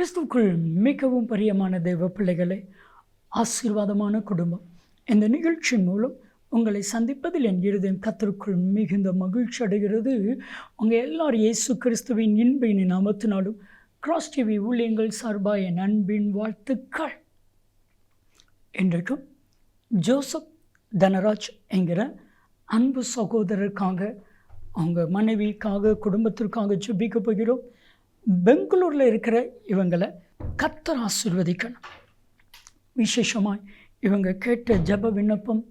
கிறிஸ்துவுக்குள் மிகவும் பிரியமான தெய்வ பிள்ளைகளே ஆசீர்வாதமான குடும்பம். இந்த நிகழ்ச்சியின் மூலம் உங்களை சந்திப்பதில் என் இருதயம் கத்தருக்குள் மிகுந்த மகிழ்ச்சி அடைகிறது. உங்கள் எல்லார் இயேசு கிறிஸ்துவின் இன்பின் நாமத்தினாலும் கிராஸ் டிவி ஊழியங்கள் சார்பாக என் அன்பின் வாழ்த்துக்கள். இன்றைக்கும் ஜோசப் தனராஜ் என்கிற அன்பு சகோதரருக்காக அவங்க மனைவிக்காக குடும்பத்திற்காக ஜெபிக்க போகிறோம். பெங்களூரில் இருக்கிற இவங்களை கத்தர் ஆசிர்வதிக்கணும். விசேஷமாக இவங்க கேட்ட ஜெப விண்ணப்பம்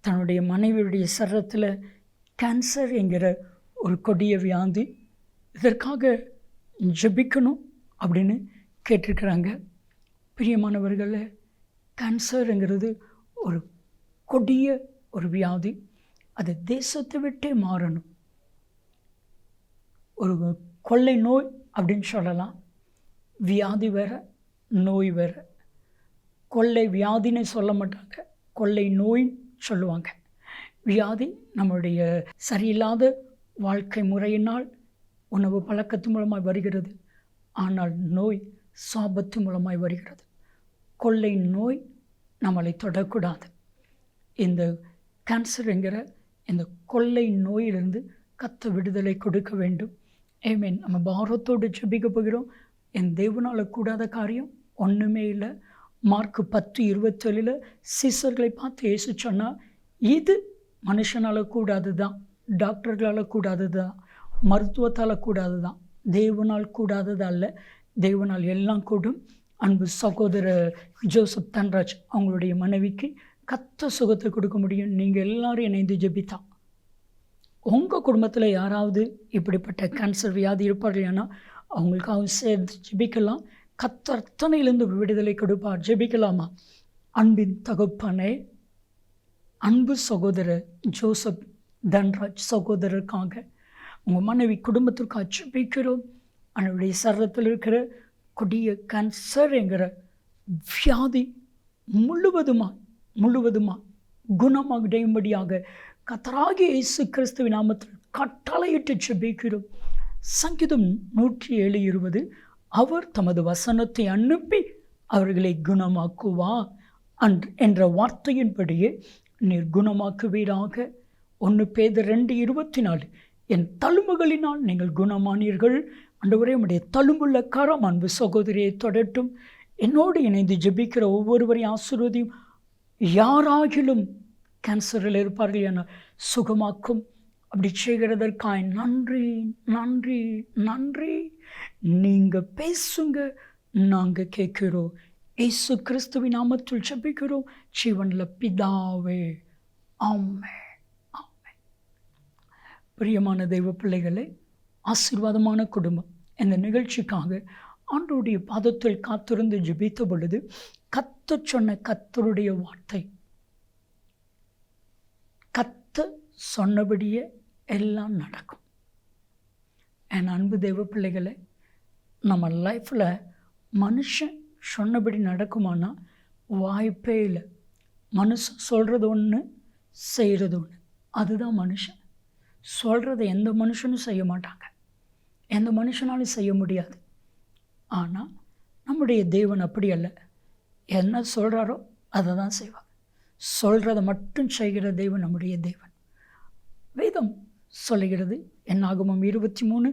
தன்னுடைய மனைவியுடைய சரத்தில் கேன்சர் என்கிற ஒரு கொடிய வியாதி. இதற்காக ஜெபிக்கணும் அப்படின்னு கேட்டிருக்கிறாங்க. பிரியமானவர்களை கேன்சருங்கிறது ஒரு கொடிய ஒரு வியாதி. அது தேசத்தை விட்டே மாறணும். ஒரு கொள்ளை நோய் அப்படின்னு சொல்லலாம். வியாதி வேற நோய் வேற. கொள்ளை வியாதின்னு சொல்ல மாட்டாங்க. கொள்ளை நோயின்னு சொல்லுவாங்க. வியாதி நம்முடைய சரியில்லாத வாழ்க்கை முறையினால் உணவு பழக்கத்து மூலமாய் வருகிறது. ஆனால் நோய் சாபத்து மூலமாய் வருகிறது. கொள்ளை நோய் நம்மளை தொடக்கூடாது. இந்த கேன்சர் என்கிற இந்த கொள்ளை நோயிலிருந்து கத்த விடுதலை கொடுக்க வேண்டும். ஏமேன் நம்ம பாரத்தோடு ஜபிக்க போகிறோம். என் தேவனால் கூடாத காரியம் ஒன்றுமே இல்லை. மார்க் பத்து இருபத்தேழில் சீசர்களை பார்த்து ஏசு சொன்னால் இது மனுஷனால் கூடாது தான் டாக்டர்களால் கூடாது தான் மருத்துவத்தால் கூடாது தான் தேவனால் கூடாதது அல்ல. தேவனால் எல்லாம் கூடும். அன்பு சகோதர ஜோசப் தன்ராஜ் அவங்களுடைய மனைவிக்கு கத்த சுகத்தை கொடுக்க முடியும். நீங்கள் எல்லாரும் இணைந்து ஜெபித்தான் உங்கள் குடும்பத்தில் யாராவது இப்படிப்பட்ட கேன்சர் வியாதி இருப்பார்கள்னா அவங்களுக்காக சேர்ந்து ஜெபிக்கலாம். கத்தர்த்தனையிலிருந்து விடுதலை கொடுப்பார். ஜெபிக்கலாமா? அன்பின் தகப்பனே அன்பு சகோதரர் ஜோசப் தன்ராஜ் சகோதரருக்காக உங்கள் மனைவி குடும்பத்திற்காக ஜெபிக்கிறோம். அவனுடைய சரத்தில் இருக்கிற கொடிய கேன்சர் என்கிற வியாதி முழுவதுமா முழுவதுமா குணமடையும்படியாக கத்தராகிய இயேசு கிறிஸ்துவின் நாமத்தில் கட்டளையிட்டு செபிக்கிறோம் சங்கீதம் நூற்றி ஏழு இருபது அவர் தமது வசனத்தை அனுப்பி அவர்களை குணமாக்குவா அன் என்ற வார்த்தையின்படியே நீர் குணமாக்குவீராக. ஒன்று பேத ரெண்டு இருபத்தி நாலு என் தழும்புகளினால் நீங்கள் குணமானீர்கள். அன்றுவரே உடைய தழும்புள்ள கரம் அன்பு சகோதரியை தொடட்டும். என்னோடு இணைந்து ஜெபிக்கிற ஒவ்வொருவரையும் ஆசிர்வதியும். யாராகிலும் கேன்சரில் இருப்பார்கள் என சுகமாக்கும். அப்படி செய்கிறதற்காய் நன்றி நன்றி நன்றி. நீங்கள் பேசுங்க நாங்கள் கேட்குறோம். இயேசு கிறிஸ்துவின் நாமத்தில் ஜெபிக்கிறோம். ஜீவனில் பிதாவே ஆமே ஆமே பிரியமான தெய்வ பிள்ளைகளே ஆசீர்வாதமான குடும்பம். இந்த நிகழ்ச்சிக்காக ஆண்டோடைய பாதத்தில் காத்திருந்து ஜெபித்த பொழுது கத்த சொன்ன கத்தருடைய வார்த்தை கத்த சொன்னபடியே எல்லாம் நடக்கும். என் அன்பு தெய்வ பிள்ளைகளை நம்ம லைஃப்பில் மனுஷன் சொன்னபடி நடக்குமானா வாய்ப்பே இல்லை. மனுஷன் சொல்கிறது ஒன்று செய்கிறது ஒன்று அதுதான் மனுஷன். சொல்கிறத எந்த மனுஷனும் செய்ய மாட்டாங்க. எந்த மனுஷனாலும் செய்ய முடியாது. ஆனால் நம்முடைய தேவன் அப்படி அல்ல. என்ன சொல்கிறாரோ அதை தான் செய்வார். சொல்கிறத மட்டும் செய்கிற தெய்வம் நம்முடைய தெய்வம் வேதம் சொல்லுகிறது. என்னாகமும் இருபத்தி மூணு.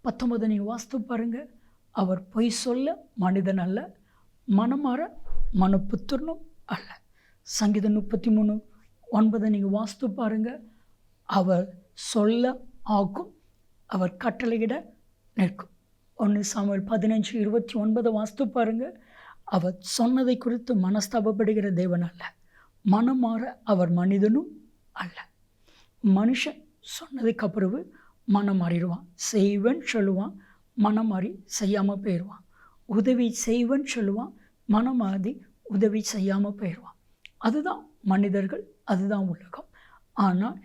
பத்தொன்பது நீங்கள் வாஸ்து பாருங்கள் அவர் பொய் சொல்ல மனிதன் அல்ல மனமாற மனப்புத்திரனும் அல்ல. சங்கீதம் முப்பத்தி மூணு. ஒன்பதை நீங்கள் வாஸ்து பாருங்கள் அவர் சொல்ல ஆக்கும் அவர் கட்டளையிட நிற்கும். ஒன்று சாமுவேல் பதினஞ்சு இருபத்தி ஒன்பதை வாஸ்து பாருங்கள் அவர் சொன்னதை குறித்து மனஸ்தாபப்படுகிற தேவன் அல்ல மனம் மாற அவர் மனிதனும் அல்ல. மனுஷன் சொன்னதுக்கு அப்புறவு மனம் மாறிடுவான். செய்வன் சொல்லுவான் மனம் மாறி செய்யாமல் போயிடுவான். உதவி செய்வன் சொல்லுவான் மனம் மாறி உதவி செய்யாமல் போயிடுவான். அதுதான் மனிதர்கள் அதுதான் உலகம். ஆனால்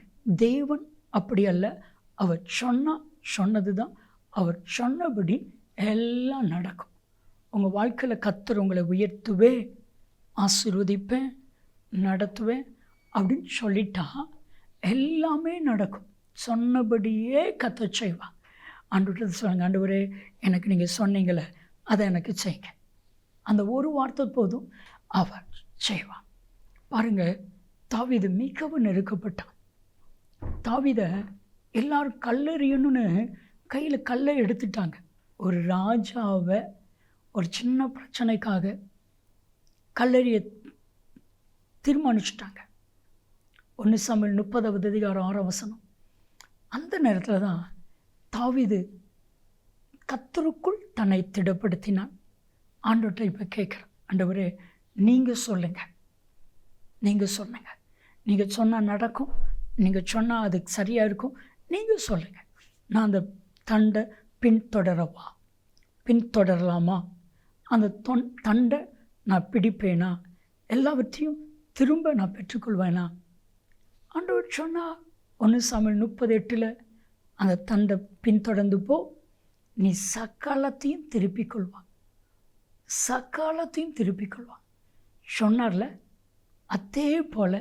தேவன் அப்படி அல்ல. அவர் சொன்னால் சொன்னது தான் அவர் சொன்னபடி எல்லாம் நடக்கும். உங்கள் வாழ்க்கையில் கத்தர் உங்களை உயர்த்துவேன் ஆசிர்வதிப்பேன் நடத்துவேன் அப்படின்னு சொல்லிட்டா எல்லாமே நடக்கும். சொன்னபடியே கத்த செய்வான் ஆண்டுகிட்ட சொல்லுங்கள் ஆண்டவரே எனக்கு நீங்கள் சொன்னீங்களே அதை எனக்கு செய்யுங்க. அந்த ஒரு வார்த்தை போதும் அவர் செய்வான் பாருங்கள் தாவீது மிகவும் நெருக்கப்பட்டான். தாவிதை எல்லாரும் கல்லெறியணும்னு கையில் கல்லை எடுத்துட்டாங்க. ஒரு ராஜாவை ஒரு சின்ன பிரச்சனைக்காக கல்லறிய தீர்மானிச்சிட்டாங்க. ஒன்று சமையல் முப்பதாவது அதிகாரம் ஆறாம் வசனம். அந்த நேரத்தில் தான் தாவிது கத்தருக்குள் தன்னை திடப்படுத்தினான். ஆண்டவர்கிட்ட இப்போ கேட்குறேன். ஆண்டவரே நீங்கள் சொல்லுங்கள் நீங்கள் சொல்லுங்க. நீங்கள் சொன்னால் நடக்கும். நீங்கள் சொன்னால் அது சரியாக இருக்கும். நீங்கள் சொல்லுங்கள் நான் அந்த தண்டை பின்தொடரவா? பின்தொடரலாமா? அந்த தொன் தண்டை நான் பிடிப்பேனா? எல்லாவற்றையும் திரும்ப நான் பெற்றுக்கொள்வேனா? ஆண்டவர் சொன்னால் ஒன்று சாமியல் முப்பது எட்டில் அந்த தண்டை பின்தொடர்ந்து போ நீ சக்காலத்தையும் திருப்பிக் கொள்வான் சக்காலத்தையும் திருப்பிக் கொள்வான் சொன்னார்ல அதே போல்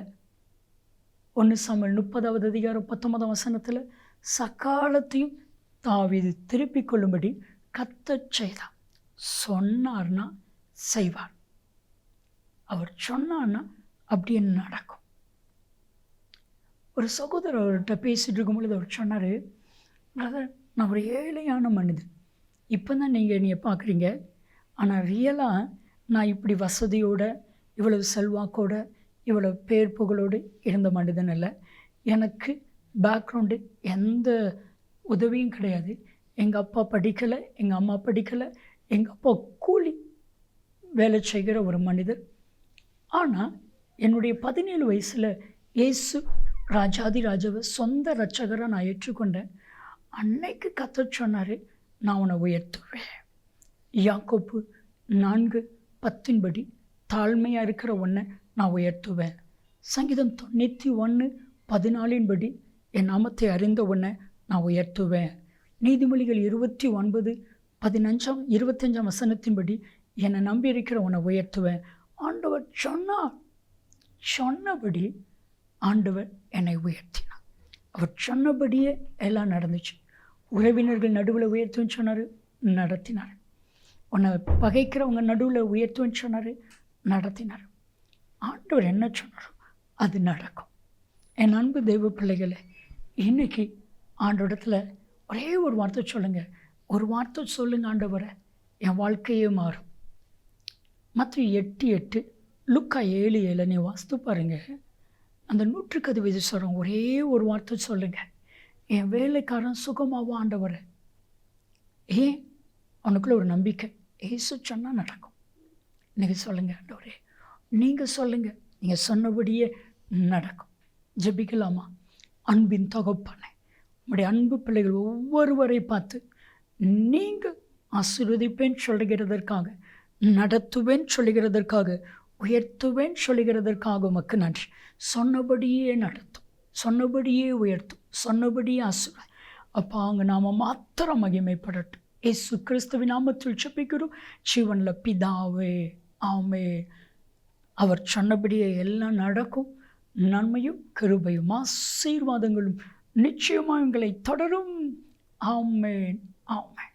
ஒன்று சாமியல் முப்பதாவது அதிகாரம் பத்தொன்பதாம் வசனத்தில் சக்காலத்தையும் தாவீது திருப்பிக் கொள்ளும்படி கத்தச் செய்தார் சொன்னார்னா செய்வார். அவர் சொன்னார்னா அப்படியே நடக்கும். ஒரு சகோதரர்கிட்ட பேசிகிட்டு இருக்கும் பொழுது அவர் சொன்னார் பிரதர் நான் ஒரு ஏழையான மனிதன். இப்போ தான் நீங்கள் என்னைய பார்க்குறீங்க. ஆனால் ரியலாக நான் இப்படி வசதியோட இவ்வளவு செல்வாக்கோட இவ்வளோ பேர் புகழோடு இருந்த மனிதன் இல்லை எனக்கு பேக்ரவுண்டு எந்த உதவியும் கிடையாது. எங்கள் அப்பா படிக்கலை எங்கள் அம்மா படிக்கலை எங்கள் அப்பா கூலி வேலை செய்கிற ஒரு மனிதர். ஆனால் என்னுடைய பதினேழு வயசில் இயேசு ராஜாதி ராஜாவை சொந்த ரட்சகராக நான் ஏற்றுக்கொண்டேன். அன்னைக்கு கத்த சொன்னார் நான் உன்னை உயர்த்துவேன். யாக்கோப்பு நான்கு பத்தின்படி தாழ்மையாக இருக்கிற ஒன்றை நான் உயர்த்துவேன். சங்கீதம் தொண்ணூற்றி ஒன்று பதினாலின்படி என் நாமத்தை அறிந்த ஒன்றை நான் உயர்த்துவேன். நீதிமொழிகள் இருபத்தி ஒன்பது பதினஞ்சாம் இருபத்தஞ்சாம் வசனத்தின்படி என்னை நம்பி இருக்கிற உன்னை உயர்த்துவேன். ஆண்டவர் சொன்னா சொன்னபடி ஆண்டவர் என்னை உயர்த்தினார். அவர் சொன்னபடியே எல்லாம் நடந்துச்சு. உறவினர்கள் நடுவில் உயர்த்துன்னு சொன்னார் நடத்தினார். உன்னை பகைக்கிறவங்க நடுவில் உயர்த்துன்னு சொன்னார் நடத்தினார். ஆண்டவர் என்ன சொன்னாரோ அது நடக்கும். என் அன்பு தெய்வ பிள்ளைகளை இன்றைக்கி ஆண்டோடத்தில் ஒரே ஒரு வார்த்தை சொல்லுங்கள் ஒரு வார்த்தை சொல்லுங்கள் ஆண்டவரை என் வாழ்க்கையே மாறும். மற்ற எட்டு எட்டு லுக்கா ஏழு ஏழு நீ வாஸ்து பாருங்கள் அந்த நூற்றுக்கு அது சொல்கிறோம் ஒரே ஒரு வார்த்தை சொல்லுங்கள் என் வேலைக்காரன் சுகமாகவும் ஆண்டவர்? ஏன்? அவனுக்குள்ளே ஒரு நம்பிக்கை. ஏசு சொன்னால் நடக்கும். இன்றைக்கி சொல்லுங்கள் ஆண்டவரே. நீங்கள் சொல்லுங்கள் நீங்கள் சொன்னபடியே நடக்கும். ஜபிக்கலாமா? அன்பின் தொகுப்பானே உங்களுடைய அன்பு பிள்ளைகள் ஒவ்வொருவரை பார்த்து நீங்கள் ஆசீர்வதிப்பேன் சொல்லுகிறதற்காக நடத்துவேன் சொல்லுகிறதற்காக உயர்த்துவேன் சொல்லுகிறதற்காக உமக்கு நன்றி. சொன்னபடியே நடத்தும் சொன்னபடியே உயர்த்தும் சொன்னபடியே ஆசுவேன் அப்போ அவங்க நாம் மாத்திரம் மகிமைப்படட்டும். ஏசு கிறிஸ்துவ நாமத்தில் செப்பிக்கிறோம் ஜீவனில் பிதாவே ஆமே. அவர் சொன்னபடியே எல்லாம் நடக்கும். நன்மையும் கிருபையும் ஆசீர்வாதங்களும் நிச்சயமாக எங்களை தொடரும். ஆமேன் ஆமேன்.